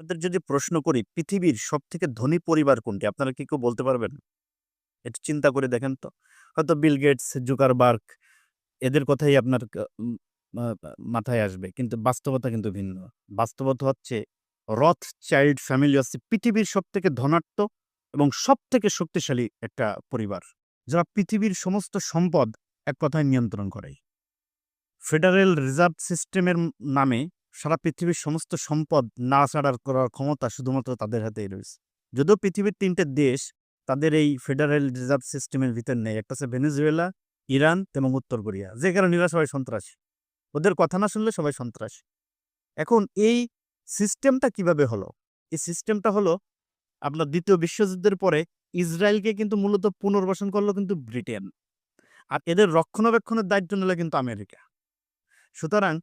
আপনাদের যদি প্রশ্ন করি, পৃথিবীর সব থেকে ধনী পরিবার কোনটি? আপনারা কি কেউ বলতে পারবেন? একটু চিন্তা করে দেখেন তো। হয়তো বিল গেটস, জুকারবার্গ, এদের কথাই আপনার মাথায় আসবে। কিন্তু বাস্তবতা কিন্তু ভিন্ন। বাস্তবতা হচ্ছে রথ চাইল্ড ফ্যামিলি হচ্ছে পৃথিবীর সব থেকে ধনাত্ম এবং সব থেকে শক্তিশালী একটা পরিবার, যারা পৃথিবীর সমস্ত সম্পদ এক কথায় নিয়ন্ত্রণ করে। ফেডারেল রিজার্ভ সিস্টেমের নামে সারা পৃথিবীর সমস্ত সম্পদ নাড়াচাড়া করার ক্ষমতা শুধুমাত্র তাদের হাতেই রয়েছে। যদিও পৃথিবীর তিনটে দেশ তাদের এই ফেডারেল রিজার্ভ সিস্টেমের ভিতর নেই, একটা হচ্ছে ভেনেজুয়েলা, ইরান এবং উত্তর কোরিয়া, যে কারণে সবাই সন্ত্রাসী। ওদের কথা না শুনলে সবাই সন্ত্রাসী। এখন এই সিস্টেমটা কীভাবে হলো? এই সিস্টেমটা হলো আপনার দ্বিতীয় বিশ্বযুদ্ধের পরে ইসরায়েলকে কিন্তু মূলত পুনর্বাসন করল কিন্তু ব্রিটেন। আর এদের রক্ষণাবেক্ষণের দায়িত্ব নিল কিন্তু আমেরিকা। সুতরাং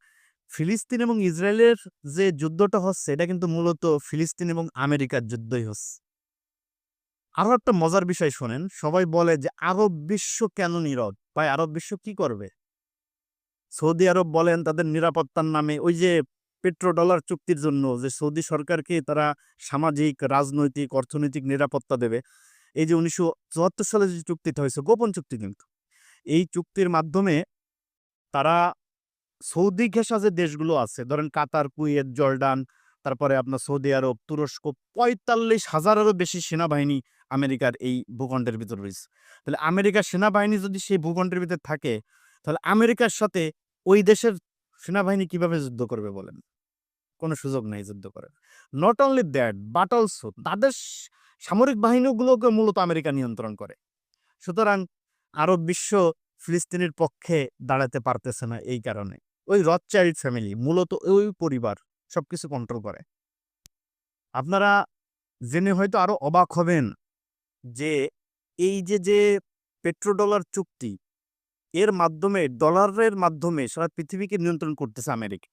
ফিলিস্তিন এবং ইসরায়েলের যে যুদ্ধটা হচ্ছে, এটা কিন্তু মূলত ফিলিস্তিন এবং আমেরিকার যুদ্ধই হচ্ছে। আরও একটা মজার বিষয় শোনেন, সবাই বলে যে আরব বিশ্ব কেন নীরব? ভাই, আরব বিশ্ব কি করবে? সৌদি আরব বলেন তাদের নিরাপত্তার নামে ওই যে পেট্রো ডলার চুক্তির জন্য যে সৌদি সরকারকে তারা সামাজিক, রাজনৈতিক, অর্থনৈতিক নিরাপত্তা দেবে। এই যে উনিশশো চুয়াত্তর সালে যে চুক্তিটা হয়েছে, গোপন চুক্তি কিন্তু। এই চুক্তির মাধ্যমে তারা সৌদি ঘেঁষা যে দেশগুলো আছে, ধরেন কাতার, কুয়েত, জর্ডান, তারপরে আপনার সৌদি আরব, তুরস্ক, পঁয়তাল্লিশ হাজারেরও বেশি সেনাবাহিনী আমেরিকার এই ভূখণ্ডের ভিতর রয়েছে। তাহলে আমেরিকার সেনাবাহিনী যদি সেই ভূখণ্ডের ভিতর থাকে, তাহলে আমেরিকার সাথে ওই দেশের সেনাবাহিনী কীভাবে যুদ্ধ করবে বলেন? কোনো সুযোগ নেই যুদ্ধ করার। Not only that but also তাদের সামরিক বাহিনীগুলোকে মূলত আমেরিকা নিয়ন্ত্রণ করে। সুতরাং আরব বিশ্ব ফিলিস্তিনের পক্ষে দাঁড়াতে পারতেছে না এই কারণে। ওই রথচাইল্ড ফ্যামিলি মূলত ওই পরিবার সবকিছু কন্ট্রোল করে। আপনারা জেনে হয়তো আরও অবাক হবেন যে এই যে যে পেট্রোডলার চুক্তি, এর মাধ্যমে ডলারের মাধ্যমে সারা পৃথিবীকে নিয়ন্ত্রণ করতেছে আমেরিকা।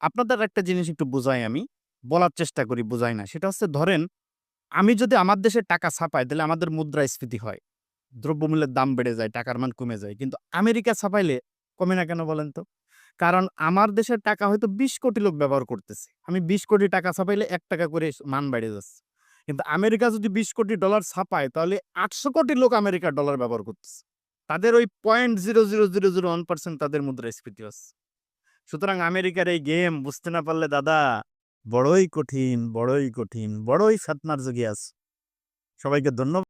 আপনাদের একটা জিনিস একটু বোঝাই আমি, বলার চেষ্টা করি, বোঝাই না। সেটা হচ্ছে, ধরেন আমি যদি আমার দেশে টাকা ছাপাই, তাহলে আমাদের মুদ্রাস্ফীতি হয়। দ্রব্যমূল্যের দাম বেড়ে যায়, টাকার মান কমে যায়। কিন্তু আমেরিকা ছাপাইলে কমে না কেন বলেন তো? কারণ আমার দেশের টাকা হয়তো বিশ কোটি লোক ব্যবহার করতেছে। আমি বিশ কোটি টাকা ছাপাইলে এক টাকা করে মান বেড়ে যাচ্ছে। কিন্তু আমেরিকা যদি বিশ কোটি ডলার ছাপায়, তাহলে আটশো কোটি লোক আমেরিকার ডলার ব্যবহার করতেছে। তাদের ওই point zero zero zero zero one percent তাদের মুদ্রাস্ফীতি হচ্ছে। সুতরাং আমেরিকার এই গেম বুঝতে না পারলে দাদা, বড়ই কঠিন বড়ই কঠিন, বড়ই ফেতনার যোগী আছে। সবাইকে ধন্যবাদ।